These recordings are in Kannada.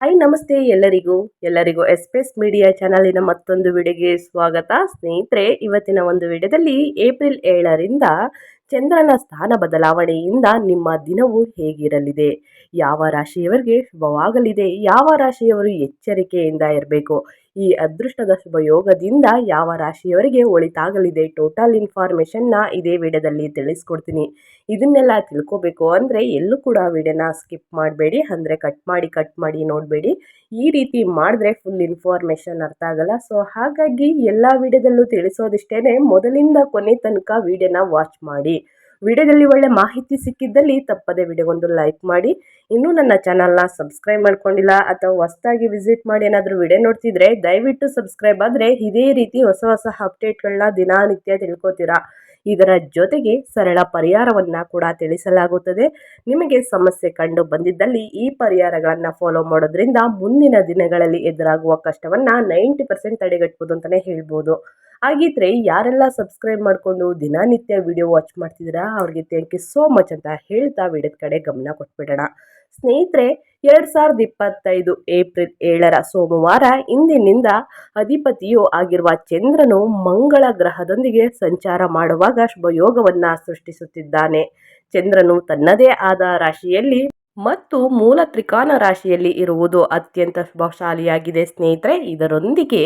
ಹಾಯ್ ನಮಸ್ತೆ ಎಲ್ಲರಿಗೂ. ಎಲ್ಲರಿಗೂ ಎಸ್ಪೆಸ್ ಮೀಡಿಯಾ ಚಾನಲಿನ ಮತ್ತೊಂದು ವಿಡಿಯೋಗೆ ಸ್ವಾಗತ. ಸ್ನೇಹಿತರೆ, ಇವತ್ತಿನ ಒಂದು ವಿಡಿಯೋದಲ್ಲಿ ಏಪ್ರಿಲ್ ಏಳರಿಂದ ಚಂದ್ರನ ಸ್ಥಾನ ಬದಲಾವಣೆಯಿಂದ ನಿಮ್ಮ ದಿನವು ಹೇಗಿರಲಿದೆ? ಯಾವ ರಾಶಿಯವರಿಗೆ ಶುಭವಾಗಲಿದೆ? ಯಾವ ರಾಶಿಯವರು ಎಚ್ಚರಿಕೆಯಿಂದ ಇರಬೇಕು? ಈ ಅದೃಷ್ಟದ ಶುಭಯೋಗದಿಂದ ಯಾವ ರಾಶಿಯವರಿಗೆ ಒಳಿತಾಗಲಿದೆ? ಟೋಟಲ್ ಇನ್ಫಾರ್ಮೇಷನ್ನ ಇದೇ ವಿಡಿಯೋದಲ್ಲಿ ತಿಳಿಸ್ಕೊಡ್ತೀನಿ. ಇದನ್ನೆಲ್ಲ ತಿಳ್ಕೊಬೇಕು ಅಂದರೆ ಎಲ್ಲೂ ಕೂಡ ವಿಡಿಯೋನ ಸ್ಕಿಪ್ ಮಾಡಬೇಡಿ. ಅಂದರೆ ಕಟ್ ಮಾಡಿ ಕಟ್ ಮಾಡಿ ನೋಡಬೇಡಿ. ಈ ರೀತಿ ಮಾಡಿದ್ರೆ ಫುಲ್ ಇನ್ಫಾರ್ಮೇಷನ್ ಅರ್ಥ ಆಗಲ್ಲ. ಸೊ ಹಾಗಾಗಿ ಎಲ್ಲ ವಿಡಿಯೋದಲ್ಲೂ ತಿಳಿಸೋದಿಷ್ಟೇ ಮೊದಲಿಂದ ಕೊನೆ ತನಕ ವಿಡಿಯೋನ ವಾಚ್ ಮಾಡಿ. ವಿಡಿಯೋದಲ್ಲಿ ಒಳ್ಳೆ ಮಾಹಿತಿ ಸಿಕ್ಕಿದ್ದಲ್ಲಿ ತಪ್ಪದೆ ವಿಡಿಯೋಗೊಂದು ಲೈಕ್ ಮಾಡಿ. ಇನ್ನೂ ನನ್ನ ಚಾನಲ್ನ ಸಬ್ಸ್ಕ್ರೈಬ್ ಮಾಡ್ಕೊಂಡಿಲ್ಲ ಅಥವಾ ಹೊಸದಾಗಿ ವಿಸಿಟ್ ಮಾಡಿ ಏನಾದರೂ ವಿಡಿಯೋ ನೋಡ್ತಿದ್ರೆ ದಯವಿಟ್ಟು ಸಬ್ಸ್ಕ್ರೈಬ್ ಆದರೆ ಇದೇ ರೀತಿ ಹೊಸ ಹೊಸ ಅಪ್ಡೇಟ್ಗಳನ್ನ ದಿನನಿತ್ಯ ತಿಳ್ಕೊತೀರಾ? ಇದರ ಜೊತೆಗೆ ಸರಳ ಪರಿಹಾರವನ್ನು ಕೂಡ ತಿಳಿಸಲಾಗುತ್ತದೆ. ನಿಮಗೆ ಸಮಸ್ಯೆ ಕಂಡು ಬಂದಿದ್ದಲ್ಲಿ ಈ ಪರಿಹಾರಗಳನ್ನು ಫಾಲೋ ಮಾಡೋದ್ರಿಂದ ಮುಂದಿನ ದಿನಗಳಲ್ಲಿ ಎದುರಾಗುವ ಕಷ್ಟವನ್ನು ನೈಂಟಿ ಪರ್ಸೆಂಟ್ ತಡೆಗಟ್ಬೋದು ಅಂತಲೇ ಹೇಳ್ಬೋದು. ಹಾಗಿದ್ರೆ ಯಾರೆಲ್ಲ ಸಬ್ಸ್ಕ್ರೈಬ್ ಮಾಡಿಕೊಂಡು ದಿನನಿತ್ಯ ವಿಡಿಯೋ ವಾಚ್ ಮಾಡ್ತಿದ್ದೀರಾ, ಅವ್ರಿಗೆ ಥ್ಯಾಂಕ್ ಯು ಸೋ ಮಚ್ ಅಂತ ಹೇಳ್ತಾ ವಿಡಿಯೋದ ಕಡೆ ಗಮನ ಕೊಟ್ಬಿಡೋಣ. ಸ್ನೇಹಿತರೆ ಎರಡು ಸಾವಿರದ ಇಪ್ಪತ್ತೈದು ಏಪ್ರಿಲ್ ಏಳರ ಸೋಮವಾರ ಇಂದಿನಿಂದ ಅಧಿಪತಿಯು ಆಗಿರುವ ಚಂದ್ರನು ಮಂಗಳ ಗ್ರಹದೊಂದಿಗೆ ಸಂಚಾರ ಮಾಡುವಾಗ ಶುಭಯೋಗವನ್ನು ಸೃಷ್ಟಿಸುತ್ತಿದ್ದಾನೆ. ಚಂದ್ರನು ತನ್ನದೇ ಆದ ರಾಶಿಯಲ್ಲಿ ಮತ್ತು ಮೂಲ ತ್ರಿಕೋನ ರಾಶಿಯಲ್ಲಿ ಇರುವುದು ಅತ್ಯಂತ ಶುಭಶಾಲಿಯಾಗಿದೆ ಸ್ನೇಹಿತರೆ. ಇದರೊಂದಿಗೆ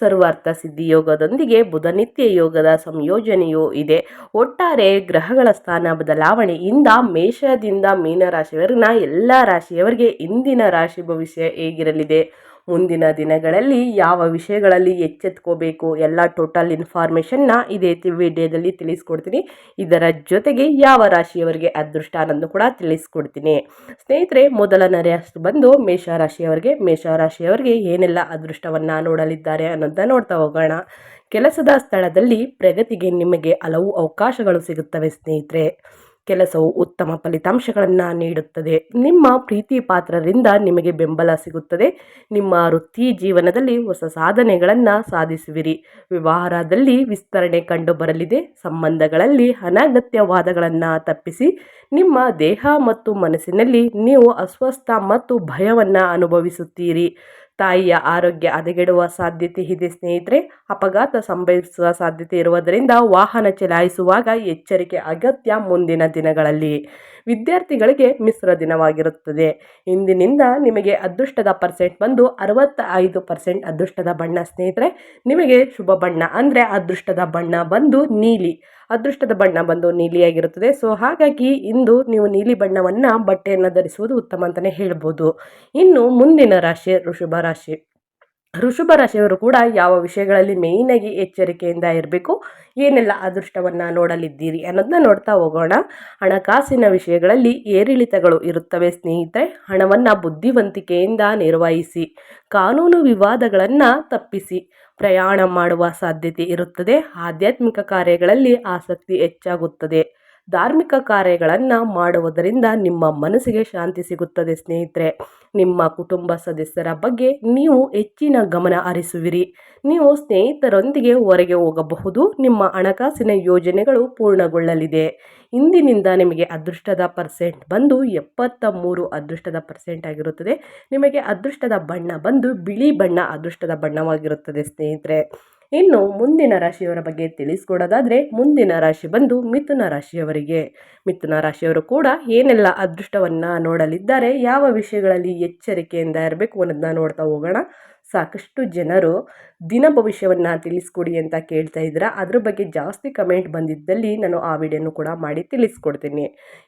ಸರ್ವಾರ್ಥ ಸಿದ್ಧಿ ಯೋಗದೊಂದಿಗೆ ಬುಧನಿತ್ಯ ಯೋಗದ ಸಂಯೋಜನೆಯೂ ಇದೆ. ಒಟ್ಟಾರೆ ಗ್ರಹಗಳ ಸ್ಥಾನ ಬದಲಾವಣೆಯಿಂದ ಮೇಷದಿಂದ ಮೀನರಾಶಿಯವರೆಗಿನ ಎಲ್ಲ ರಾಶಿಯವರಿಗೆ ಇಂದಿನ ರಾಶಿ ಭವಿಷ್ಯ ಹೇಗಿರಲಿದೆ? ಮುಂದಿನ ದಿನಗಳಲ್ಲಿ ಯಾವ ವಿಷಯಗಳಲ್ಲಿ ಎಚ್ಚೆತ್ಕೋಬೇಕು ಎಲ್ಲ ಟೋಟಲ್ ಇನ್ಫಾರ್ಮೇಷನ್ನ ಇದೇ ವಿಡಿಯೋದಲ್ಲಿ ತಿಳಿಸ್ಕೊಡ್ತೀನಿ. ಇದರ ಜೊತೆಗೆ ಯಾವ ರಾಶಿಯವರಿಗೆ ಅದೃಷ್ಟ ಅನ್ನೋದು ಕೂಡ ತಿಳಿಸ್ಕೊಡ್ತೀನಿ. ಸ್ನೇಹಿತರೆ ಮೊದಲನೇ ರಾಶಿ ಬಂದು ಮೇಷರಾಶಿಯವರಿಗೆ ಮೇಷರಾಶಿಯವರಿಗೆ ಏನೆಲ್ಲ ಅದೃಷ್ಟವನ್ನು ನೋಡಲಿದ್ದಾರೆ ಅನ್ನೋದನ್ನ ನೋಡ್ತಾ ಹೋಗೋಣ. ಕೆಲಸದ ಸ್ಥಳದಲ್ಲಿ ಪ್ರಗತಿಗೆ ನಿಮಗೆ ಹಲವು ಅವಕಾಶಗಳು ಸಿಗುತ್ತವೆ ಸ್ನೇಹಿತರೆ. ಕೆಲಸವು ಉತ್ತಮ ಫಲಿತಾಂಶಗಳನ್ನು ನೀಡುತ್ತದೆ. ನಿಮ್ಮ ಪ್ರೀತಿ ಪಾತ್ರರಿಂದ ನಿಮಗೆ ಬೆಂಬಲ ಸಿಗುತ್ತದೆ. ನಿಮ್ಮ ವೃತ್ತಿ ಜೀವನದಲ್ಲಿ ಹೊಸ ಸಾಧನೆಗಳನ್ನು ಸಾಧಿಸುವಿರಿ. ವ್ಯವಹಾರದಲ್ಲಿ ವಿಸ್ತರಣೆ ಕಂಡು ಬರಲಿದೆ ಸಂಬಂಧಗಳಲ್ಲಿ ಅನಗತ್ಯವಾದಗಳನ್ನು ತಪ್ಪಿಸಿ ನಿಮ್ಮ ದೇಹ ಮತ್ತು ಮನಸ್ಸಿನಲ್ಲಿ ನೀವು ಅಸ್ವಸ್ಥ ಮತ್ತು ಭಯವನ್ನು ಅನುಭವಿಸುತ್ತೀರಿ. ತಾಯಿಯ ಆರೋಗ್ಯ ಹದಗೆಡುವ ಸಾಧ್ಯತೆ ಇದೆ, ಸ್ನೇಹಿತರೆ. ಅಪಘಾತ ಸಂಭವಿಸುವ ಸಾಧ್ಯತೆ ಇರುವುದರಿಂದ ವಾಹನ ಚಲಾಯಿಸುವಾಗ ಎಚ್ಚರಿಕೆ ಅಗತ್ಯ ಮುಂದಿನ ದಿನಗಳಲ್ಲಿ. ವಿದ್ಯಾರ್ಥಿಗಳಿಗೆ ಮಿಶ್ರ ದಿನವಾಗಿರುತ್ತದೆ. ಇಂದಿನಿಂದ ನಿಮಗೆ ಅದೃಷ್ಟದ ಪರ್ಸೆಂಟ್ ಬಂದು ಅರವತ್ತ ಐದು ಪರ್ಸೆಂಟ್ ಅದೃಷ್ಟದ ಬಣ್ಣ ಸ್ನೇಹಿತರೆ, ನಿಮಗೆ ಶುಭ ಬಣ್ಣ ಅಂದರೆ ಅದೃಷ್ಟದ ಬಣ್ಣ ಬಂದು ನೀಲಿ. ಅದೃಷ್ಟದ ಬಣ್ಣ ಬಂದು ನೀಲಿಯಾಗಿರುತ್ತದೆ. ಸೊ, ಹಾಗಾಗಿ ಇಂದು ನೀವು ನೀಲಿ ಬಣ್ಣವನ್ನು ಬಟ್ಟೆಯನ್ನು ಧರಿಸುವುದು ಉತ್ತಮ ಅಂತಲೇ ಹೇಳ್ಬೋದು. ಇನ್ನು ಮುಂದಿನ ರಾಶಿ, ಋಷಭ ರಾಶಿ. ಋಷಭ ರಾಶಿಯವರು ಕೂಡ ಯಾವ ವಿಷಯಗಳಲ್ಲಿ ಮೇಯ್ನಾಗಿ ಎಚ್ಚರಿಕೆಯಿಂದ ಇರಬೇಕು, ಏನೆಲ್ಲ ಅದೃಷ್ಟವನ್ನು ನೋಡಲಿದ್ದೀರಿ ಅನ್ನೋದನ್ನ ನೋಡ್ತಾ ಹೋಗೋಣ. ಹಣಕಾಸಿನ ವಿಷಯಗಳಲ್ಲಿ ಏರಿಳಿತಗಳು ಇರುತ್ತವೆ ಸ್ನೇಹಿತರೆ. ಹಣವನ್ನು ಬುದ್ಧಿವಂತಿಕೆಯಿಂದ ನಿರ್ವಹಿಸಿ, ಕಾನೂನು ವಿವಾದಗಳನ್ನು ತಪ್ಪಿಸಿ, ಪ್ರಯಾಣ ಮಾಡುವ ಸಾಧ್ಯತೆ ಇರುತ್ತದೆ. ಆಧ್ಯಾತ್ಮಿಕ ಕಾರ್ಯಗಳಲ್ಲಿ ಆಸಕ್ತಿ ಹೆಚ್ಚಾಗುತ್ತದೆ. ಧಾರ್ಮಿಕ ಕಾರ್ಯಗಳನ್ನು ಮಾಡುವುದರಿಂದ ನಿಮ್ಮ ಮನಸ್ಸಿಗೆ ಶಾಂತಿ ಸಿಗುತ್ತದೆ, ಸ್ನೇಹಿತರೆ. ನಿಮ್ಮ ಕುಟುಂಬ ಸದಸ್ಯರ ಬಗ್ಗೆ ನೀವು ಹೆಚ್ಚಿನ ಗಮನ ಹರಿಸುವಿರಿ. ನೀವು ಸ್ನೇಹಿತರೊಂದಿಗೆ ಹೊರಗೆ ಹೋಗಬಹುದು. ನಿಮ್ಮ ಹಣಕಾಸಿನ ಯೋಜನೆಗಳು ಪೂರ್ಣಗೊಳ್ಳಲಿದೆ. ಇಂದಿನಿಂದ ನಿಮಗೆ ಅದೃಷ್ಟದ ಪರ್ಸೆಂಟ್ ಬಂದು ಎಪ್ಪತ್ತ ಮೂರು ಅದೃಷ್ಟದ ಪರ್ಸೆಂಟ್ ಆಗಿರುತ್ತದೆ. ನಿಮಗೆ ಅದೃಷ್ಟದ ಬಣ್ಣ ಬಂದು ಬಿಳಿ ಬಣ್ಣ ಅದೃಷ್ಟದ ಬಣ್ಣವಾಗಿರುತ್ತದೆ, ಸ್ನೇಹಿತರೆ. ಇನ್ನು ಮುಂದಿನ ರಾಶಿಯವರ ಬಗ್ಗೆ ತಿಳಿಸ್ಕೊಡೋದಾದರೆ ಮುಂದಿನ ರಾಶಿ ಬಂದು ಮಿಥುನ ರಾಶಿಯವರಿಗೆ. ಮಿಥುನ ರಾಶಿಯವರು ಕೂಡ ಏನೆಲ್ಲ ಅದೃಷ್ಟವನ್ನು ನೋಡಲಿದ್ದಾರೆ, ಯಾವ ವಿಷಯಗಳಲ್ಲಿ ಎಚ್ಚರಿಕೆಯಿಂದ ಇರಬೇಕು ಅನ್ನೋದನ್ನ ನೋಡ್ತಾ ಹೋಗೋಣ. ಸಾಕಷ್ಟು ಜನರು ದಿನ ಭವಿಷ್ಯವನ್ನು ತಿಳಿಸ್ಕೊಡಿ ಅಂತ ಕೇಳ್ತಾ ಇದ್ದೀರಾ. ಅದ್ರ ಬಗ್ಗೆ ಜಾಸ್ತಿ ಕಮೆಂಟ್ ಬಂದಿದ್ದಲ್ಲಿ ನಾನು ಆ ವಿಡಿಯೋನು ಕೂಡ ಮಾಡಿ ತಿಳಿಸ್ಕೊಡ್ತೀನಿ.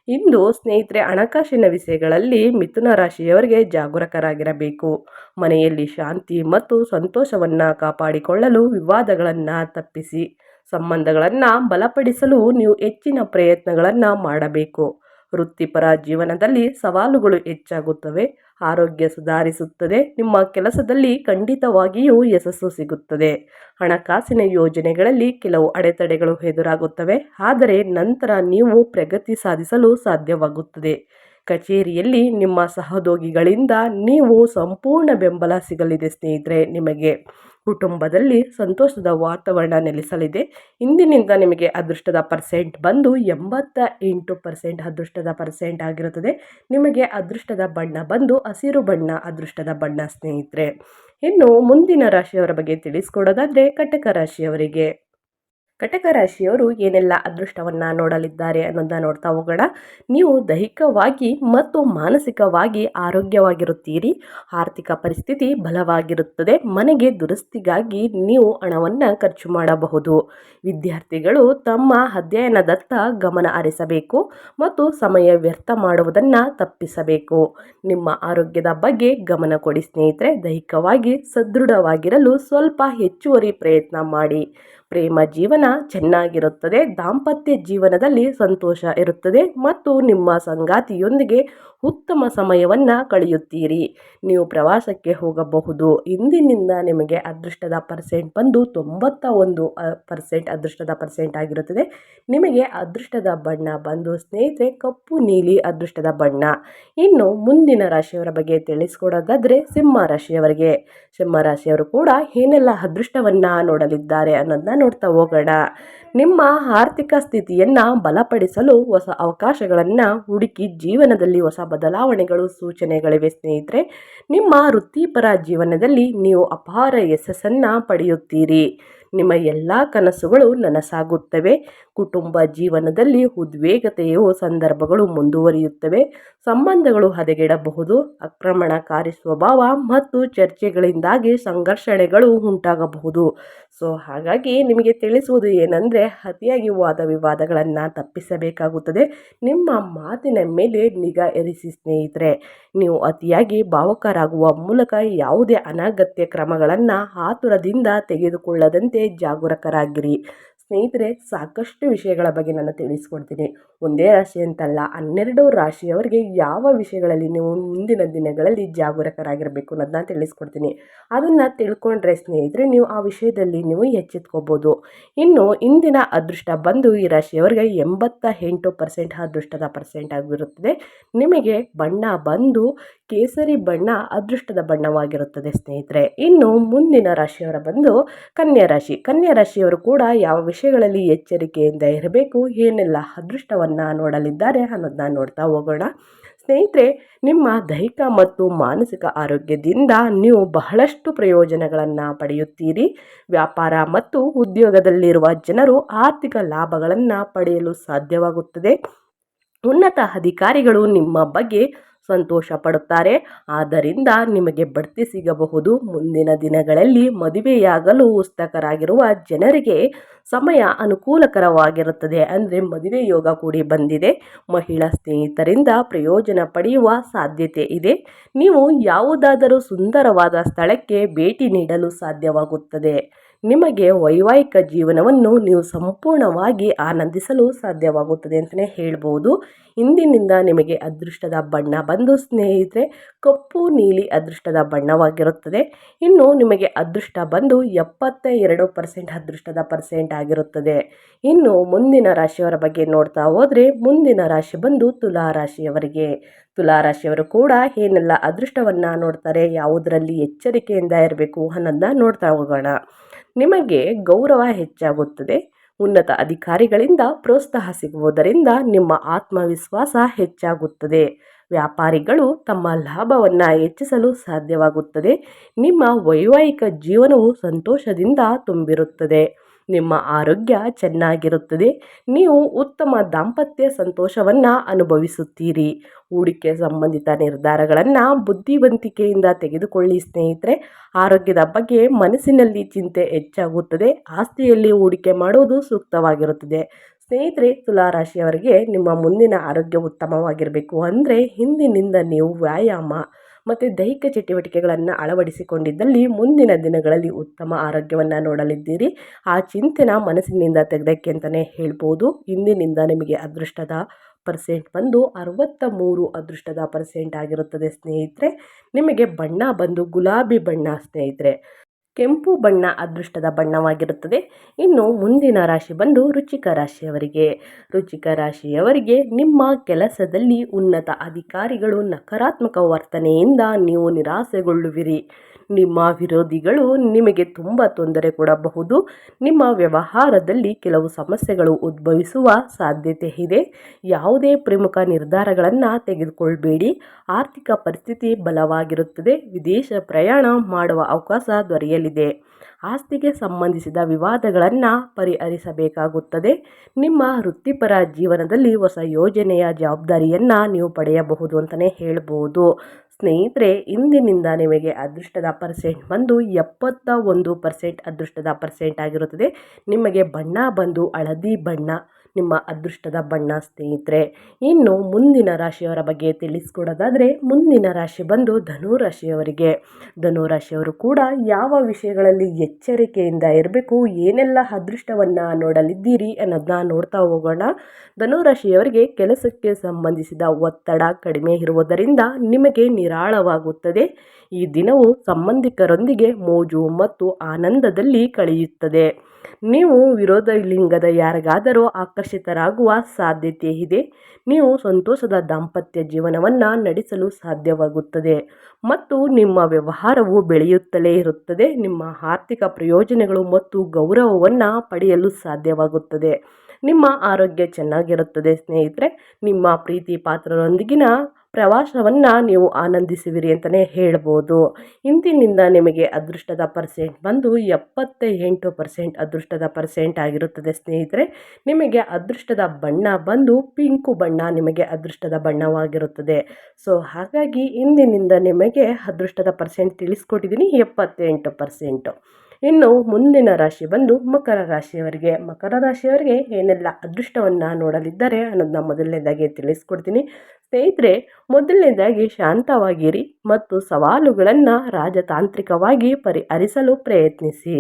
ಇಂದು ಸ್ನೇಹಿತರೆ, ಹಣಕಾಸಿನ ವಿಷಯಗಳಲ್ಲಿ ಮಿಥುನ ರಾಶಿಯವರಿಗೆ ಜಾಗರೂಕರಾಗಿರಬೇಕು. ಮನೆಯಲ್ಲಿ ಶಾಂತಿ ಮತ್ತು ಸಂತೋಷವನ್ನು ಕಾಪಾಡಿಕೊಳ್ಳಲು ವಿವಾದಗಳನ್ನು ತಪ್ಪಿಸಿ, ಸಂಬಂಧಗಳನ್ನು ಬಲಪಡಿಸಲು ನೀವು ಹೆಚ್ಚಿನ ಪ್ರಯತ್ನಗಳನ್ನು ಮಾಡಬೇಕು. ವೃತ್ತಿಪರ ಜೀವನದಲ್ಲಿ ಸವಾಲುಗಳು ಹೆಚ್ಚಾಗುತ್ತವೆ. ಆರೋಗ್ಯ ಸುಧಾರಿಸುತ್ತದೆ. ನಿಮ್ಮ ಕೆಲಸದಲ್ಲಿ ಖಂಡಿತವಾಗಿಯೂ ಯಶಸ್ಸು ಸಿಗುತ್ತದೆ. ಹಣಕಾಸಿನ ಯೋಜನೆಗಳಲ್ಲಿ ಕೆಲವು ಅಡೆತಡೆಗಳು ಎದುರಾಗುತ್ತವೆ. ಆದರೆ ನಂತರ ನೀವು ಪ್ರಗತಿ ಸಾಧಿಸಲು ಸಾಧ್ಯವಾಗುತ್ತದೆ. ಕಚೇರಿಯಲ್ಲಿ ನಿಮ್ಮ ಸಹೋದ್ಯೋಗಿಗಳಿಂದ ನೀವು ಸಂಪೂರ್ಣ ಬೆಂಬಲ ಸಿಗಲಿದೆ ಸ್ನೇಹಿತರೆ, ನಿಮಗೆ. ಕುಟುಂಬದಲ್ಲಿ ಸಂತೋಷದ ವಾತಾವರಣ ನೆಲೆಸಲಿದೆ. ಇಂದಿನಿಂದ ನಿಮಗೆ ಅದೃಷ್ಟದ ಪರ್ಸೆಂಟ್ ಬಂದು ಎಂಬತ್ತ ಎಂಟು ಪರ್ಸೆಂಟ್ ಅದೃಷ್ಟದ ಪರ್ಸೆಂಟ್ ಆಗಿರುತ್ತದೆ. ನಿಮಗೆ ಅದೃಷ್ಟದ ಬಣ್ಣ ಬಂದು ಹಸಿರು ಬಣ್ಣ ಅದೃಷ್ಟದ ಬಣ್ಣ ಸ್ನೇಹಿತರೆ. ಇನ್ನು ಮುಂದಿನ ರಾಶಿಯವರ ಬಗ್ಗೆ ತಿಳಿಸ್ಕೊಡೋದಾದರೆ ಕಟಕ ರಾಶಿಯವರಿಗೆ. ಕಟಕ ರಾಶಿಯವರು ಏನೆಲ್ಲ ಅದೃಷ್ಟವನ್ನು ನೋಡಲಿದ್ದಾರೆ ಅನ್ನೋದನ್ನ ನೋಡ್ತಾ ಹೋಗೋಣ. ನೀವು ದೈಹಿಕವಾಗಿ ಮತ್ತು ಮಾನಸಿಕವಾಗಿ ಆರೋಗ್ಯವಾಗಿರುತ್ತೀರಿ. ಆರ್ಥಿಕ ಪರಿಸ್ಥಿತಿ ಬಲವಾಗಿರುತ್ತದೆ. ಮನೆಗೆ ದುರಸ್ತಿಗಾಗಿ ನೀವು ಹಣವನ್ನು ಖರ್ಚು ಮಾಡಬಹುದು. ವಿದ್ಯಾರ್ಥಿಗಳು ತಮ್ಮ ಅಧ್ಯಯನದತ್ತ ಗಮನ ಹರಿಸಬೇಕು ಮತ್ತು ಸಮಯ ವ್ಯರ್ಥ ಮಾಡುವುದನ್ನು ತಪ್ಪಿಸಬೇಕು. ನಿಮ್ಮ ಆರೋಗ್ಯದ ಬಗ್ಗೆ ಗಮನ ಕೊಡಿ ಸ್ನೇಹಿತರೆ. ದೈಹಿಕವಾಗಿ ಸದೃಢವಾಗಿರಲು ಸ್ವಲ್ಪ ಹೆಚ್ಚುವರಿ ಪ್ರಯತ್ನ ಮಾಡಿ. ಪ್ರೇಮ ಜೀವನ ಚೆನ್ನಾಗಿರುತ್ತದೆ ದಾಂಪತ್ಯ ಜೀವನದಲ್ಲಿ ಸಂತೋಷ ಇರುತ್ತದೆ ಮತ್ತು ನಿಮ್ಮ ಸಂಗಾತಿಯೊಂದಿಗೆ ಉತ್ತಮ ಸಮಯವನ್ನು ಕಳೆಯುತ್ತೀರಿ. ನೀವು ಪ್ರವಾಸಕ್ಕೆ ಹೋಗಬಹುದು. ಇಂದಿನಿಂದ ನಿಮಗೆ ಅದೃಷ್ಟದ ಪರ್ಸೆಂಟ್ ಬಂದು ತೊಂಬತ್ತ ಒಂದು ಪರ್ಸೆಂಟ್ ಅದೃಷ್ಟದ ಪರ್ಸೆಂಟ್ ಆಗಿರುತ್ತದೆ. ನಿಮಗೆ ಅದೃಷ್ಟದ ಬಣ್ಣ ಬಂದು, ಸ್ನೇಹಿತರೆ, ಕಪ್ಪು, ನೀಲಿ ಅದೃಷ್ಟದ ಬಣ್ಣ. ಇನ್ನು ಮುಂದಿನ ರಾಶಿಯವರ ಬಗ್ಗೆ ತಿಳಿಸ್ಕೊಡೋದಾದರೆ ಸಿಂಹ ರಾಶಿಯವರಿಗೆ. ಸಿಂಹ ರಾಶಿಯವರು ಕೂಡ ಏನೆಲ್ಲ ಅದೃಷ್ಟವನ್ನು ನೋಡಲಿದ್ದಾರೆ ಅನ್ನೋದನ್ನ ನೋಡ್ತಾ ಹೋಗೋಣ. ನಿಮ್ಮ ಆರ್ಥಿಕ ಸ್ಥಿತಿಯನ್ನು ಬಲಪಡಿಸಲು ಹೊಸ ಅವಕಾಶಗಳನ್ನು ಹುಡುಕಿ ಜೀವನದಲ್ಲಿ ಹೊಸ ಬದಲಾವಣೆಗಳು, ಸೂಚನೆಗಳಿವೆ ಸ್ನೇಹಿತರೆ. ನಿಮ್ಮ ವೃತ್ತಿಪರ ಜೀವನದಲ್ಲಿ ನೀವು ಅಪಾರ ಯಶಸ್ಸನ್ನು ಪಡೆಯುತ್ತೀರಿ. ನಿಮ್ಮ ಎಲ್ಲ ಕನಸುಗಳು ನನಸಾಗುತ್ತವೆ. ಕುಟುಂಬ ಜೀವನದಲ್ಲಿ ಉದ್ವೇಗತೆಯು ಸಂದರ್ಭಗಳು ಮುಂದುವರಿಯುತ್ತವೆ. ಸಂಬಂಧಗಳು ಹದಗೆಡಬಹುದು. ಆಕ್ರಮಣಕಾರಿ ಸ್ವಭಾವ ಮತ್ತು ಚರ್ಚೆಗಳಿಂದಾಗಿ ಸಂಘರ್ಷಣೆಗಳು ಉಂಟಾಗಬಹುದು. ಸೊ ಹಾಗಾಗಿ ನಿಮಗೆ ತಿಳಿಸುವುದು ಏನಂದರೆ, ಅತಿಯಾಗಿ ವಾದ ವಿವಾದಗಳನ್ನು ತಪ್ಪಿಸಬೇಕಾಗುತ್ತದೆ. ನಿಮ್ಮ ಮಾತಿನ ಮೇಲೆ ನಿಗಾ ಇರಿಸಿ ಸ್ನೇಹಿತರೆ. ನೀವು ಅತಿಯಾಗಿ ಭಾವುಕರಾಗುವ ಮೂಲಕ ಯಾವುದೇ ಅನಗತ್ಯ ಕ್ರಮಗಳನ್ನು ಆತುರದಿಂದ ತೆಗೆದುಕೊಳ್ಳದಂತೆ ಜಾಗರೂಕರಾಗಿರಿ. ಸ್ನೇಹಿತರೆ, ಸಾಕಷ್ಟು ವಿಷಯಗಳ ಬಗ್ಗೆ ನಾನು ತಿಳಿಸ್ಕೊಡ್ತೀನಿ. ಒಂದೇ ರಾಶಿ ಅಂತಲ್ಲ, ಹನ್ನೆರಡು ರಾಶಿಯವರಿಗೆ ಯಾವ ವಿಷಯಗಳಲ್ಲಿ ನೀವು ಮುಂದಿನ ದಿನಗಳಲ್ಲಿ ಜಾಗರೂಕರಾಗಿರಬೇಕು ಅನ್ನೋದನ್ನ ತಿಳಿಸ್ಕೊಡ್ತೀನಿ. ಅದನ್ನು ತಿಳ್ಕೊಂಡ್ರೆ ಸ್ನೇಹಿತರೆ, ನೀವು ಆ ವಿಷಯದಲ್ಲಿ ನೀವು ಎಚ್ಚೆತ್ಕೋಬೋದು. ಇನ್ನು ಇಂದಿನ ಅದೃಷ್ಟ ಬಂದು ಈ ರಾಶಿಯವರಿಗೆ ಎಂಬತ್ತ ಎಂಟು ಪರ್ಸೆಂಟ್ ಅದೃಷ್ಟದ ಪರ್ಸೆಂಟ್ ಆಗಿರುತ್ತದೆ. ನಿಮಗೆ ಬಣ್ಣ ಬಂದು ಕೇಸರಿ ಬಣ್ಣ ಅದೃಷ್ಟದ ಬಣ್ಣವಾಗಿರುತ್ತದೆ, ಸ್ನೇಹಿತರೆ. ಇನ್ನು ಮುಂದಿನ ರಾಶಿಯವರ ಬಂದು ಕನ್ಯಾ ರಾಶಿ. ಕನ್ಯಾ ರಾಶಿಯವರು ಕೂಡ ಯಾವ ವಿಷಯಗಳಲ್ಲಿ ಎಚ್ಚರಿಕೆಯಿಂದ ಇರಬೇಕು, ಏನೆಲ್ಲ ಅದೃಷ್ಟವನ್ನು ನೋಡಲಿದ್ದಾರೆ ಅನ್ನೋದನ್ನ ನೋಡ್ತಾ ಹೋಗೋಣ. ಸ್ನೇಹಿತರೆ, ನಿಮ್ಮ ದೈಹಿಕ ಮತ್ತು ಮಾನಸಿಕ ಆರೋಗ್ಯದಿಂದ ನೀವು ಬಹಳಷ್ಟು ಪ್ರಯೋಜನಗಳನ್ನು ಪಡೆಯುತ್ತೀರಿ. ವ್ಯಾಪಾರ ಮತ್ತು ಉದ್ಯೋಗದಲ್ಲಿರುವ ಜನರು ಆರ್ಥಿಕ ಲಾಭಗಳನ್ನು ಪಡೆಯಲು ಸಾಧ್ಯವಾಗುತ್ತದೆ. ಉನ್ನತ ಅಧಿಕಾರಿಗಳು ನಿಮ್ಮ ಬಗ್ಗೆ ಸಂತೋಷ ಪಡುತ್ತಾರೆ. ಆದ್ದರಿಂದ ನಿಮಗೆ ಬಡ್ತಿ ಸಿಗಬಹುದು. ಮುಂದಿನ ದಿನಗಳಲ್ಲಿ ಮದುವೆಯಾಗಲು ಉತ್ಸುಕರಾಗಿರುವ ಜನರಿಗೆ ಸಮಯ ಅನುಕೂಲಕರವಾಗಿರುತ್ತದೆ. ಅಂದರೆ ಮದುವೆ ಯೋಗ ಕೂಡಿ ಬಂದಿದೆ. ಮಹಿಳಾ ಸ್ನೇಹಿತರಿಂದ ಪ್ರಯೋಜನ ಪಡೆಯುವ ಸಾಧ್ಯತೆ ಇದೆ. ನೀವು ಯಾವುದಾದರೂ ಸುಂದರವಾದ ಸ್ಥಳಕ್ಕೆ ಭೇಟಿ ನೀಡಲು ಸಾಧ್ಯವಾಗುತ್ತದೆ. ನಿಮಗೆ ವೈವಾಹಿಕ ಜೀವನವನ್ನು ನೀವು ಸಂಪೂರ್ಣವಾಗಿ ಆನಂದಿಸಲು ಸಾಧ್ಯವಾಗುತ್ತದೆ ಅಂತಲೇ ಹೇಳ್ಬೋದು. ಇಂದಿನಿಂದ ನಿಮಗೆ ಅದೃಷ್ಟದ ಬಣ್ಣ ಬಂದು, ಸ್ನೇಹಿತರೆ, ಕಪ್ಪು ನೀಲಿ ಅದೃಷ್ಟದ ಬಣ್ಣವಾಗಿರುತ್ತದೆ. ಇನ್ನು ನಿಮಗೆ ಅದೃಷ್ಟ ಬಂದು ಎಪ್ಪತ್ತ ಎರಡು ಪರ್ಸೆಂಟ್ ಅದೃಷ್ಟದ ಪರ್ಸೆಂಟ್ ಆಗಿರುತ್ತದೆ. ಇನ್ನು ಮುಂದಿನ ರಾಶಿಯವರ ಬಗ್ಗೆ ನೋಡ್ತಾ ಹೋದರೆ, ಮುಂದಿನ ರಾಶಿ ಬಂದು ತುಲಾ ರಾಶಿಯವರಿಗೆ. ತುಲಾ ರಾಶಿಯವರು ಕೂಡ ಏನೆಲ್ಲ ಅದೃಷ್ಟವನ್ನು ನೋಡ್ತಾರೆ, ಯಾವುದರಲ್ಲಿ ಎಚ್ಚರಿಕೆಯಿಂದ ಇರಬೇಕು ಅನ್ನೋದನ್ನ ನೋಡ್ತಾ ಹೋಗೋಣ. ನಿಮಗೆ ಗೌರವ ಹೆಚ್ಚಾಗುತ್ತದೆ. ಉನ್ನತ ಅಧಿಕಾರಿಗಳಿಂದ ಪ್ರೋತ್ಸಾಹ ಸಿಗುವುದರಿಂದ ನಿಮ್ಮ ಆತ್ಮವಿಶ್ವಾಸ ಹೆಚ್ಚಾಗುತ್ತದೆ. ವ್ಯಾಪಾರಿಗಳು ತಮ್ಮ ಲಾಭವನ್ನು ಹೆಚ್ಚಿಸಲು ಸಾಧ್ಯವಾಗುತ್ತದೆ. ನಿಮ್ಮ ವೈವಾಹಿಕ ಜೀವನವು ಸಂತೋಷದಿಂದ ತುಂಬಿರುತ್ತದೆ. ನಿಮ್ಮ ಆರೋಗ್ಯ ಚೆನ್ನಾಗಿರುತ್ತದೆ. ನೀವು ಉತ್ತಮ ದಾಂಪತ್ಯ ಸಂತೋಷವನ್ನು ಅನುಭವಿಸುತ್ತೀರಿ. ಹೂಡಿಕೆ ಸಂಬಂಧಿತ ನಿರ್ಧಾರಗಳನ್ನು ಬುದ್ಧಿವಂತಿಕೆಯಿಂದ ತೆಗೆದುಕೊಳ್ಳಿ ಸ್ನೇಹಿತರೆ. ಆರೋಗ್ಯದ ಬಗ್ಗೆ ಮನಸ್ಸಿನಲ್ಲಿ ಚಿಂತೆ ಹೆಚ್ಚಾಗುತ್ತದೆ. ಆಸ್ತಿಯಲ್ಲಿ ಹೂಡಿಕೆ ಮಾಡುವುದು ಸೂಕ್ತವಾಗಿರುತ್ತದೆ. ಸ್ನೇಹಿತರೆ, ತುಲಾರಾಶಿಯವರಿಗೆ ನಿಮ್ಮ ಮುಂದಿನ ಆರೋಗ್ಯ ಉತ್ತಮವಾಗಿರಬೇಕು ಅಂದರೆ ಹಿಂದಿನಿಂದ ನೀವು ವ್ಯಾಯಾಮ ಮತ್ತು ದೈಹಿಕ ಚಟುವಟಿಕೆಗಳನ್ನು ಅಳವಡಿಸಿಕೊಂಡಿದ್ದಲ್ಲಿ ಮುಂದಿನ ದಿನಗಳಲ್ಲಿ ಉತ್ತಮ ಆರೋಗ್ಯವನ್ನು ನೋಡಲಿದ್ದೀರಿ. ಆ ಚಿಂತೆನ ಮನಸ್ಸಿನಿಂದ ತೆಗೆದಕ್ಕೆ ಅಂತಲೇ ಹೇಳ್ಬೋದು. ಇಂದಿನಿಂದ ನಿಮಗೆ ಅದೃಷ್ಟದ ಪರ್ಸೆಂಟ್ ಬಂದು ಅರವತ್ತ ಮೂರು ಅದೃಷ್ಟದ ಪರ್ಸೆಂಟ್ ಆಗಿರುತ್ತದೆ ಸ್ನೇಹಿತರೆ. ನಿಮಗೆ ಬಣ್ಣ ಬಂದು ಗುಲಾಬಿ ಬಣ್ಣ ಸ್ನೇಹಿತರೆ. ಕೆಂಪು ಬಣ್ಣ ಅದೃಷ್ಟದ ಬಣ್ಣವಾಗಿರುತ್ತದೆ. ಇನ್ನು ಮುಂದಿನ ರಾಶಿ ಬಂದು ರುಚಿಕ ರಾಶಿಯವರಿಗೆ. ರುಚಿಕ ರಾಶಿಯವರಿಗೆ ನಿಮ್ಮ ಕೆಲಸದಲ್ಲಿ ಉನ್ನತ ಅಧಿಕಾರಿಗಳು ನಕಾರಾತ್ಮಕ ವರ್ತನೆಯಿಂದ ನೀವು ನಿರಾಸೆಗೊಳ್ಳುವಿರಿ. ನಿಮ್ಮ ವಿರೋಧಿಗಳು ನಿಮಗೆ ತುಂಬ ತೊಂದರೆ ಕೊಡಬಹುದು. ನಿಮ್ಮ ವ್ಯವಹಾರದಲ್ಲಿ ಕೆಲವು ಸಮಸ್ಯೆಗಳು ಉದ್ಭವಿಸುವ ಸಾಧ್ಯತೆ ಇದೆ. ಯಾವುದೇ ಪ್ರಮುಖ ನಿರ್ಧಾರಗಳನ್ನು ತೆಗೆದುಕೊಳ್ಬೇಡಿ. ಆರ್ಥಿಕ ಪರಿಸ್ಥಿತಿ ಬಲವಾಗಿರುತ್ತದೆ. ವಿದೇಶ ಪ್ರಯಾಣ ಮಾಡುವ ಅವಕಾಶ ದೊರೆಯಲಿದೆ. ಆಸ್ತಿಗೆ ಸಂಬಂಧಿಸಿದ ವಿವಾದಗಳನ್ನು ಪರಿಹರಿಸಬೇಕಾಗುತ್ತದೆ. ನಿಮ್ಮ ವೃತ್ತಿಪರ ಜೀವನದಲ್ಲಿ ಹೊಸ ಯೋಜನೆಯ ಜವಾಬ್ದಾರಿಯನ್ನು ನೀವು ಪಡೆಯಬಹುದು ಅಂತಲೇ ಹೇಳ್ಬೋದು. ಸ್ನೇಹಿತರೆ, ಇಂದಿನಿಂದ ನಿಮಗೆ ಅದೃಷ್ಟದ ಪರ್ಸೆಂಟ್ ಬಂದು ಎಪ್ಪತ್ತ ಒಂದು ಪರ್ಸೆಂಟ್ ಅದೃಷ್ಟದ ಪರ್ಸೆಂಟ್ ಆಗಿರುತ್ತದೆ. ನಿಮಗೆ ಬಣ್ಣ ಬಂದು ಹಳದಿ ಬಣ್ಣ ನಿಮ್ಮ ಅದೃಷ್ಟದ ಬಣ್ಣ ಸ್ನೇಹಿತರೆ. ಇನ್ನು ಮುಂದಿನ ರಾಶಿಯವರ ಬಗ್ಗೆ ತಿಳಿಸ್ಕೊಡೋದಾದರೆ, ಮುಂದಿನ ರಾಶಿ ಬಂದು ಧನು ರಾಶಿಯವರಿಗೆ ಧನು ರಾಶಿಯವರು ಕೂಡ ಯಾವ ವಿಷಯಗಳಲ್ಲಿ ಎಚ್ಚರಿಕೆಯಿಂದ ಇರಬೇಕು, ಏನೆಲ್ಲ ಅದೃಷ್ಟವನ್ನು ನೋಡಲಿದ್ದೀರಿ ಅನ್ನೋದನ್ನ ನೋಡ್ತಾ ಹೋಗೋಣ. ಧನು ರಾಶಿಯವರಿಗೆ ಕೆಲಸಕ್ಕೆ ಸಂಬಂಧಿಸಿದ ಒತ್ತಡ ಕಡಿಮೆ ಇರುವುದರಿಂದ ನಿಮಗೆ ನಿರಾಳವಾಗುತ್ತದೆ. ಈ ದಿನವು ಸಂಬಂಧಿಕರೊಂದಿಗೆ ಮೋಜು ಮತ್ತು ಆನಂದದಲ್ಲಿ ಕಳೆಯುತ್ತದೆ. ನೀವು ವಿರೋಧ ಲಿಂಗದ ಯಾರಿಗಾದರೂ ಆಕರ್ಷಿತರಾಗುವ ಸಾಧ್ಯತೆ ಇದೆ ನೀವು ಸಂತೋಷದ ದಾಂಪತ್ಯ ಜೀವನವನ್ನು ನಡೆಸಲು ಸಾಧ್ಯವಾಗುತ್ತದೆ ಮತ್ತು ನಿಮ್ಮ ವ್ಯವಹಾರವು ಬೆಳೆಯುತ್ತಲೇ ಇರುತ್ತದೆ. ನಿಮ್ಮ ಆರ್ಥಿಕ ಪ್ರಯೋಜನಗಳು ಮತ್ತು ಗೌರವವನ್ನು ಪಡೆಯಲು ಸಾಧ್ಯವಾಗುತ್ತದೆ. ನಿಮ್ಮ ಆರೋಗ್ಯ ಚೆನ್ನಾಗಿರುತ್ತದೆ ಸ್ನೇಹಿತರೆ. ನಿಮ್ಮ ಪ್ರೀತಿ ಪಾತ್ರರೊಂದಿಗಿನ ಪ್ರವಾಸವನ್ನು ನೀವು ಆನಂದಿಸುವಿರಿ ಅಂತಲೇ ಹೇಳ್ಬೋದು. ಇಂದಿನಿಂದ ನಿಮಗೆ ಅದೃಷ್ಟದ ಪರ್ಸೆಂಟ್ ಬಂದು ಎಪ್ಪತ್ತ ಎಂಟು ಪರ್ಸೆಂಟ್ ಅದೃಷ್ಟದ ಪರ್ಸೆಂಟ್ ಆಗಿರುತ್ತದೆ ಸ್ನೇಹಿತರೆ. ನಿಮಗೆ ಅದೃಷ್ಟದ ಬಣ್ಣ ಬಂದು ಪಿಂಕು ಬಣ್ಣ ನಿಮಗೆ ಅದೃಷ್ಟದ ಬಣ್ಣವಾಗಿರುತ್ತದೆ. ಸೊ ಹಾಗಾಗಿ ಇಂದಿನಿಂದ ನಿಮಗೆ ಅದೃಷ್ಟದ ಪರ್ಸೆಂಟ್ ತಿಳಿಸ್ಕೊಟ್ಟಿದ್ದೀನಿ, ಎಪ್ಪತ್ತೆಂಟು ಪರ್ಸೆಂಟು ಇನ್ನು ಮುಂದಿನ ರಾಶಿ ಬಂದು ಮಕರ ರಾಶಿಯವರಿಗೆ. ಮಕರ ರಾಶಿಯವರಿಗೆ ಏನೆಲ್ಲ ಅದೃಷ್ಟವನ್ನು ನೋಡಲಿದ್ದಾರೆ ಅನ್ನೋದನ್ನ ಮೊದಲನೇದಾಗಿ ತಿಳಿಸ್ಕೊಡ್ತೀನಿ. ಸ್ನೇಹಿತರೆ, ಮೊದಲನೇದಾಗಿ ಶಾಂತವಾಗಿರಿ ಮತ್ತು ಸವಾಲುಗಳನ್ನು ರಾಜತಾಂತ್ರಿಕವಾಗಿ ಪರಿಹರಿಸಲು ಪ್ರಯತ್ನಿಸಿ.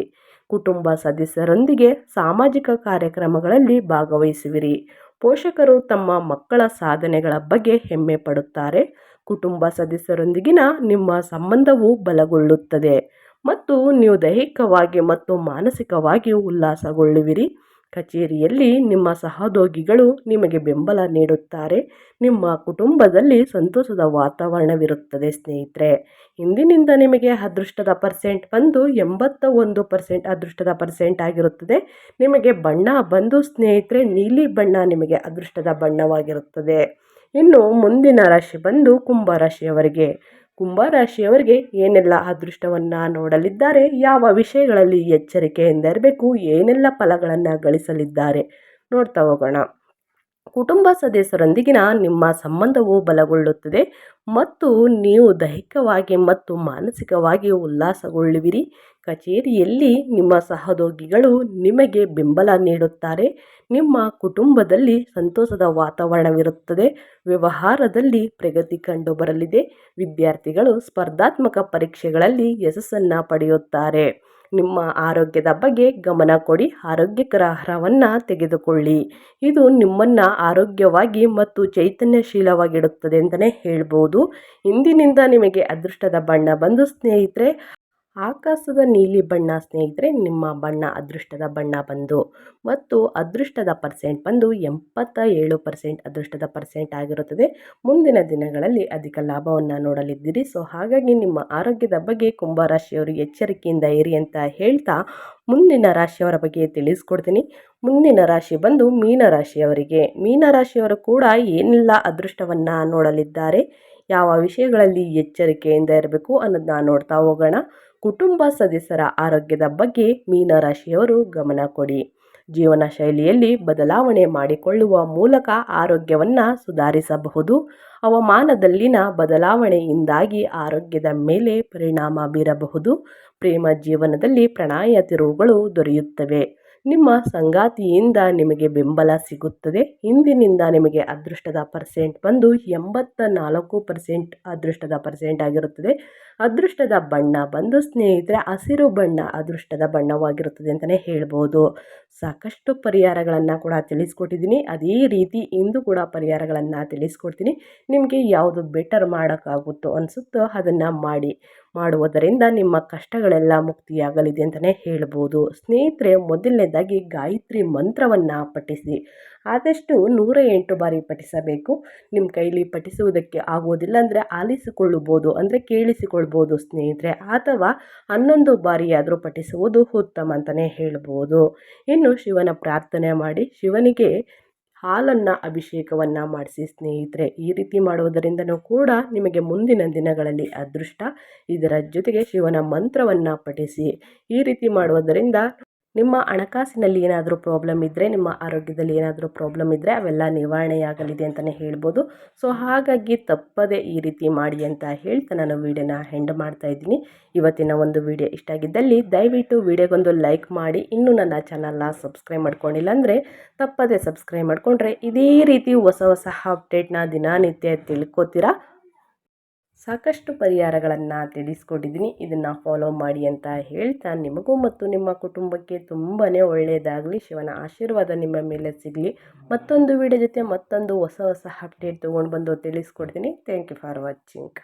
ಕುಟುಂಬ ಸದಸ್ಯರೊಂದಿಗೆ ಸಾಮಾಜಿಕ ಕಾರ್ಯಕ್ರಮಗಳಲ್ಲಿ ಭಾಗವಹಿಸುವಿರಿ. ಪೋಷಕರು ತಮ್ಮ ಮಕ್ಕಳ ಸಾಧನೆಗಳ ಬಗ್ಗೆ ಹೆಮ್ಮೆ ಪಡುತ್ತಾರೆ. ಕುಟುಂಬ ಸದಸ್ಯರೊಂದಿಗಿನ ನಿಮ್ಮ ಸಂಬಂಧವು ಬಲಗೊಳ್ಳುತ್ತದೆ ಮತ್ತು ನೀವು ದೈಹಿಕವಾಗಿ ಮತ್ತು ಮಾನಸಿಕವಾಗಿ ಉಲ್ಲಾಸಗೊಳ್ಳುವಿರಿ. ಕಚೇರಿಯಲ್ಲಿ ನಿಮ್ಮ ಸಹೋದ್ಯೋಗಿಗಳು ನಿಮಗೆ ಬೆಂಬಲ ನೀಡುತ್ತಾರೆ. ನಿಮ್ಮ ಕುಟುಂಬದಲ್ಲಿ ಸಂತೋಷದ ವಾತಾವರಣವಿರುತ್ತದೆ ಸ್ನೇಹಿತರೆ. ಇಂದಿನಿಂದ ನಿಮಗೆ ಅದೃಷ್ಟದ ಪರ್ಸೆಂಟ್ ಬಂದು ಎಂಬತ್ತ ಒಂದು ಪರ್ಸೆಂಟ್ ಅದೃಷ್ಟದ ಪರ್ಸೆಂಟ್ ಆಗಿರುತ್ತದೆ. ನಿಮಗೆ ಬಣ್ಣ ಬಂದು ಸ್ನೇಹಿತರೆ, ನೀಲಿ ಬಣ್ಣ ನಿಮಗೆ ಅದೃಷ್ಟದ ಬಣ್ಣವಾಗಿರುತ್ತದೆ. ಇನ್ನು ಮುಂದಿನ ರಾಶಿ ಬಂದು ಕುಂಭ ರಾಶಿಯವರಿಗೆ. ಕುಂಭರಾಶಿಯವರಿಗೆ ಏನೆಲ್ಲ ಅದೃಷ್ಟವನ್ನು ನೋಡಲಿದ್ದಾರೆ, ಯಾವ ವಿಷಯಗಳಲ್ಲಿ ಎಚ್ಚರಿಕೆಯಿಂದ ಇರಬೇಕು ಏನೆಲ್ಲ ಫಲಗಳನ್ನು ಗಳಿಸಲಿದ್ದಾರೆ ನೋಡ್ತಾ ಹೋಗೋಣ. ಕುಟುಂಬ ಸದಸ್ಯರೊಂದಿಗಿನ ನಿಮ್ಮ ಸಂಬಂಧವು ಬಲಗೊಳ್ಳುತ್ತದೆ ಮತ್ತು ನೀವು ದೈಹಿಕವಾಗಿ ಮತ್ತು ಮಾನಸಿಕವಾಗಿ ಉಲ್ಲಾಸಗೊಳ್ಳುವಿರಿ. ಕಚೇರಿಯಲ್ಲಿ ನಿಮ್ಮ ಸಹೋದ್ಯೋಗಿಗಳು ನಿಮಗೆ ಬೆಂಬಲ ನೀಡುತ್ತಾರೆ. ನಿಮ್ಮ ಕುಟುಂಬದಲ್ಲಿ ಸಂತೋಷದ ವಾತಾವರಣವಿರುತ್ತದೆ. ವ್ಯವಹಾರದಲ್ಲಿ ಪ್ರಗತಿ ಕಂಡು ಬರಲಿದೆ ವಿದ್ಯಾರ್ಥಿಗಳು ಸ್ಪರ್ಧಾತ್ಮಕ ಪರೀಕ್ಷೆಗಳಲ್ಲಿ ಯಶಸ್ಸನ್ನು ಪಡೆಯುತ್ತಾರೆ. ನಿಮ್ಮ ಆರೋಗ್ಯದ ಬಗ್ಗೆ ಗಮನ ಕೊಡಿ. ಆರೋಗ್ಯಕರ ಆಹಾರವನ್ನು ತೆಗೆದುಕೊಳ್ಳಿ. ಇದು ನಿಮ್ಮನ್ನು ಆರೋಗ್ಯವಾಗಿ ಮತ್ತು ಚೈತನ್ಯಶೀಲವಾಗಿಡುತ್ತದೆ ಅಂತಲೇ ಹೇಳ್ಬೋದು. ಇಂದಿನಿಂದ ನಿಮಗೆ ಅದೃಷ್ಟದ ಬಣ್ಣ ಬಂದು ಸ್ನೇಹಿತರೆ ಆಕಾಶದ ನೀಲಿ ಬಣ್ಣ ಸ್ನೇಹಿತರೆ, ನಿಮ್ಮ ಬಣ್ಣ ಅದೃಷ್ಟದ ಬಣ್ಣ ಬಂದು ಮತ್ತು ಅದೃಷ್ಟದ ಪರ್ಸೆಂಟ್ ಬಂದು ಎಂಬತ್ತ ಏಳು ಪರ್ಸೆಂಟ್ ಅದೃಷ್ಟದ ಪರ್ಸೆಂಟ್ ಆಗಿರುತ್ತದೆ. ಮುಂದಿನ ದಿನಗಳಲ್ಲಿ ಅಧಿಕ ಲಾಭವನ್ನು ನೋಡಲಿದ್ದೀರಿ. ಸೊ ಹಾಗಾಗಿ ನಿಮ್ಮ ಆರೋಗ್ಯದ ಬಗ್ಗೆ ಕುಂಭರಾಶಿಯವರು ಎಚ್ಚರಿಕೆಯಿಂದ ಇರಿ ಅಂತ ಹೇಳ್ತಾ ಮುಂದಿನ ರಾಶಿಯವರ ಬಗ್ಗೆ ತಿಳಿಸ್ಕೊಡ್ತೀನಿ. ಮುಂದಿನ ರಾಶಿ ಬಂದು ಮೀನರಾಶಿಯವರಿಗೆ ಮೀನರಾಶಿಯವರು ಕೂಡ ಏನೆಲ್ಲ ಅದೃಷ್ಟವನ್ನು ನೋಡಲಿದ್ದಾರೆ, ಯಾವ ವಿಷಯಗಳಲ್ಲಿ ಎಚ್ಚರಿಕೆಯಿಂದ ಇರಬೇಕು ಅನ್ನೋದನ್ನ ನೋಡ್ತಾ ಹೋಗೋಣ. ಕುಟುಂಬ ಸದಸ್ಯರ ಆರೋಗ್ಯದ ಬಗ್ಗೆ ಮೀನರಾಶಿಯವರು ಗಮನ ಕೊಡಿ. ಜೀವನ ಶೈಲಿಯಲ್ಲಿ ಬದಲಾವಣೆ ಮಾಡಿಕೊಳ್ಳುವ ಮೂಲಕ ಆರೋಗ್ಯವನ್ನು ಸುಧಾರಿಸಬಹುದು. ಹವಾಮಾನದಲ್ಲಿನ ಬದಲಾವಣೆಯಿಂದಾಗಿ ಆರೋಗ್ಯದ ಮೇಲೆ ಪರಿಣಾಮ ಬೀರಬಹುದು. ಪ್ರೇಮ ಜೀವನದಲ್ಲಿ ಪ್ರಣಯ ತಿರುವುಗಳು ದೊರೆಯುತ್ತವೆ. ನಿಮ್ಮ ಸಂಗಾತಿಯಿಂದ ನಿಮಗೆ ಬೆಂಬಲ ಸಿಗುತ್ತದೆ. ಇಂದಿನಿಂದ ನಿಮಗೆ ಅದೃಷ್ಟದ ಪರ್ಸೆಂಟ್ ಬಂದು ಎಂಬತ್ತ ನಾಲ್ಕು ಪರ್ಸೆಂಟ್ ಅದೃಷ್ಟದ ಪರ್ಸೆಂಟ್ ಆಗಿರುತ್ತದೆ. ಅದೃಷ್ಟದ ಬಣ್ಣ ಬಂದು ಸ್ನೇಹಿತರೆ, ಹಸಿರು ಬಣ್ಣ ಅದೃಷ್ಟದ ಬಣ್ಣವಾಗಿರುತ್ತದೆ ಅಂತಲೇ ಹೇಳ್ಬೋದು. ಸಾಕಷ್ಟು ಪರಿಹಾರಗಳನ್ನು ಕೂಡ ತಿಳಿಸ್ಕೊಟ್ಟಿದ್ದೀನಿ. ಅದೇ ರೀತಿ ಇಂದು ಕೂಡ ಪರಿಹಾರಗಳನ್ನು ತಿಳಿಸ್ಕೊಡ್ತೀನಿ. ನಿಮಗೆ ಯಾವುದು ಬೆಟರ್ ಮಾಡೋಕ್ಕಾಗುತ್ತೋ ಅನಿಸುತ್ತೋ ಅದನ್ನು ಮಾಡಿ. ಮಾಡುವುದರಿಂದ ನಿಮ್ಮ ಕಷ್ಟಗಳೆಲ್ಲ ಮುಕ್ತಿಯಾಗಲಿದೆ ಅಂತಲೇ ಹೇಳ್ಬೋದು. ಸ್ನೇಹಿತರೆ, ಮೊದಲನೇದಾಗಿ ಗಾಯತ್ರಿ ಮಂತ್ರವನ್ನು ಪಠಿಸಿ. ಆದಷ್ಟು ನೂರ ಎಂಟು ಬಾರಿ ಪಠಿಸಬೇಕು. ನಿಮ್ಮ ಕೈಲಿ ಪಠಿಸುವುದಕ್ಕೆ ಆಗುವುದಿಲ್ಲ ಅಂದರೆ ಆಲಿಸಿಕೊಳ್ಳಬಹುದು, ಅಂದರೆ ಕೇಳಿಸಿಕೊಳ್ಬೋದು ಸ್ನೇಹಿತರೆ. ಅಥವಾ ಹನ್ನೊಂದು ಬಾರಿಯಾದರೂ ಪಠಿಸುವುದು ಉತ್ತಮ ಅಂತಲೇ ಹೇಳ್ಬೋದು. ಇನ್ನು ಶಿವನ ಪ್ರಾರ್ಥನೆ ಮಾಡಿ. ಶಿವನಿಗೆ ಹಾಲನ್ನು ಅಭಿಷೇಕವನ್ನು ಮಾಡಿಸಿ ಸ್ನೇಹಿತರೆ, ಈ ರೀತಿ ಮಾಡುವುದರಿಂದನೂ ಕೂಡ ನಿಮಗೆ ಮುಂದಿನ ದಿನಗಳಲ್ಲಿ ಅದೃಷ್ಟ. ಇದರ ಜೊತೆಗೆ ಶಿವನ ಮಂತ್ರವನ್ನು ಪಠಿಸಿ. ಈ ರೀತಿ ಮಾಡುವುದರಿಂದ ನಿಮ್ಮ ಹಣಕಾಸಿನಲ್ಲಿ ಏನಾದರೂ ಪ್ರಾಬ್ಲಮ್ ಇದ್ದರೆ ನಿಮ್ಮ ಆರೋಗ್ಯದಲ್ಲಿ ಏನಾದರೂ ಪ್ರಾಬ್ಲಮ್ ಇದ್ದರೆ ಅವೆಲ್ಲ ನಿವಾರಣೆಯಾಗಲಿದೆ ಅಂತಲೇ ಹೇಳ್ಬೋದು. ಸೊ ಹಾಗಾಗಿ ತಪ್ಪದೇ ಈ ರೀತಿ ಮಾಡಿ ಅಂತ ಹೇಳ್ತಾ ನಾನು ವೀಡಿಯೋನ ಹೆಂಡ್ ಮಾಡ್ತಾ ಇದ್ದೀನಿ. ಇವತ್ತಿನ ಒಂದು ವಿಡಿಯೋ ಇಷ್ಟ ಆಗಿದ್ದಲ್ಲಿ ದಯವಿಟ್ಟು ವಿಡಿಯೋಗೊಂದು ಲೈಕ್ ಮಾಡಿ. ಇನ್ನೂ ನನ್ನ ಚಾನಲ್ನ ಸಬ್ಸ್ಕ್ರೈಬ್ ಮಾಡ್ಕೊಂಡಿಲ್ಲ ಅಂದರೆ ತಪ್ಪದೇ ಸಬ್ಸ್ಕ್ರೈಬ್ ಮಾಡಿಕೊಂಡ್ರೆ ಇದೇ ರೀತಿ ಹೊಸ ಹೊಸ ಅಪ್ಡೇಟ್ನ ದಿನನಿತ್ಯ ತಿಳ್ಕೊತೀರಾ? ಸಾಕಷ್ಟು ಪರಿಹಾರಗಳನ್ನು ತಿಳಿಸ್ಕೊಟ್ಟಿದ್ದೀನಿ ಇದನ್ನು ಫಾಲೋ ಮಾಡಿ ಅಂತ ಹೇಳ್ತಾ ನಿಮಗೂ ಮತ್ತು ನಿಮ್ಮ ಕುಟುಂಬಕ್ಕೆ ತುಂಬಾ ಒಳ್ಳೆಯದಾಗಲಿ ಶಿವನ ಆಶೀರ್ವಾದ ನಿಮ್ಮ ಮೇಲೆ ಸಿಗಲಿ. ಮತ್ತೊಂದು ವಿಡಿಯೋ ಜೊತೆ ಮತ್ತೊಂದು ಹೊಸ ಹೊಸ ಅಪ್ಡೇಟ್ ತೊಗೊಂಡು ಬಂದು ತಿಳಿಸ್ಕೊಡ್ತೀನಿ. Thank you for watching